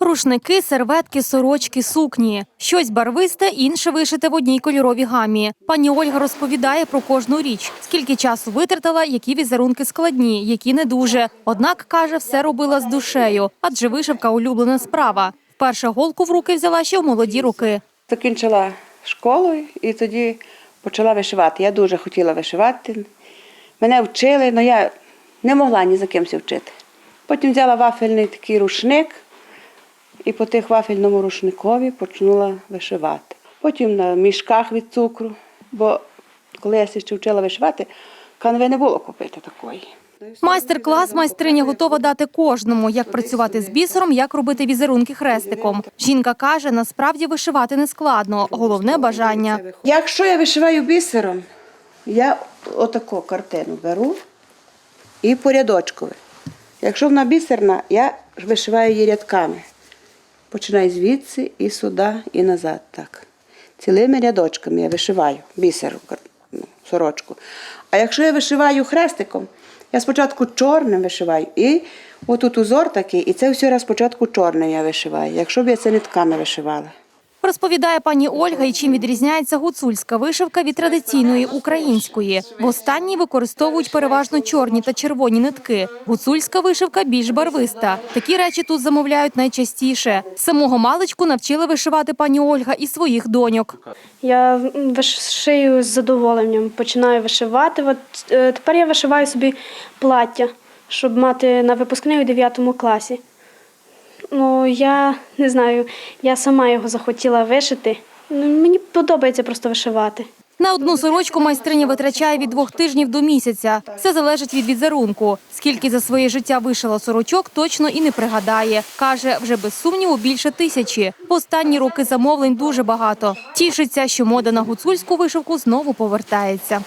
Рушники, серветки, сорочки, сукні. Щось барвисте, інше вишите в одній кольоровій гамі. Пані Ольга розповідає про кожну річ, скільки часу витратила, які візерунки складні, які не дуже. Однак каже, все робила з душею, адже вишивка улюблена справа. Вперше голку в руки взяла ще в молоді роки. Закінчила школу і тоді почала вишивати. Я дуже хотіла вишивати. Мене вчили, але я не могла ні за кимось вчити. Потім взяла вафельний такий рушник і по тих вафельному рушникові почала вишивати. Потім на мішках від цукру, бо коли я ще вчила вишивати, канви не було купити такої. Майстер-клас майстриня готова дати кожному, як працювати з бісером, як робити візерунки хрестиком. Жінка каже, насправді вишивати не складно, головне бажання. Якщо я вишиваю бісером, я отаку картину беру і по рядочкові. Якщо вона бісерна, я вишиваю її рядками. Починаю звідси і сюди, і назад. Так. Цілими рядочками я вишиваю бісером ну, сорочку. А якщо я вишиваю хрестиком, я спочатку чорним вишиваю, і отут узор такий, і це все раз спочатку чорним я вишиваю, якщо б я це нитками вишивала. Розповідає пані Ольга, і чим відрізняється гуцульська вишивка від традиційної української. В останній використовують переважно чорні та червоні нитки. Гуцульська вишивка більш барвиста. Такі речі тут замовляють найчастіше. Самого маличку навчила вишивати пані Ольга і своїх доньок. Я виш- шию з задоволенням, починаю вишивати. От е, тепер я вишиваю собі плаття, щоб мати на випускний у 9 класі. Ну, я не знаю, я сама його захотіла вишити. Ну, мені подобається просто вишивати. На одну сорочку майстриня витрачає від двох тижнів до місяця. Все залежить від візерунку. Скільки за своє життя вишила сорочок, точно і не пригадає. Каже, вже без сумніву більше тисячі. В останні роки замовлень дуже багато. Тішиться, що мода на гуцульську вишивку знову повертається.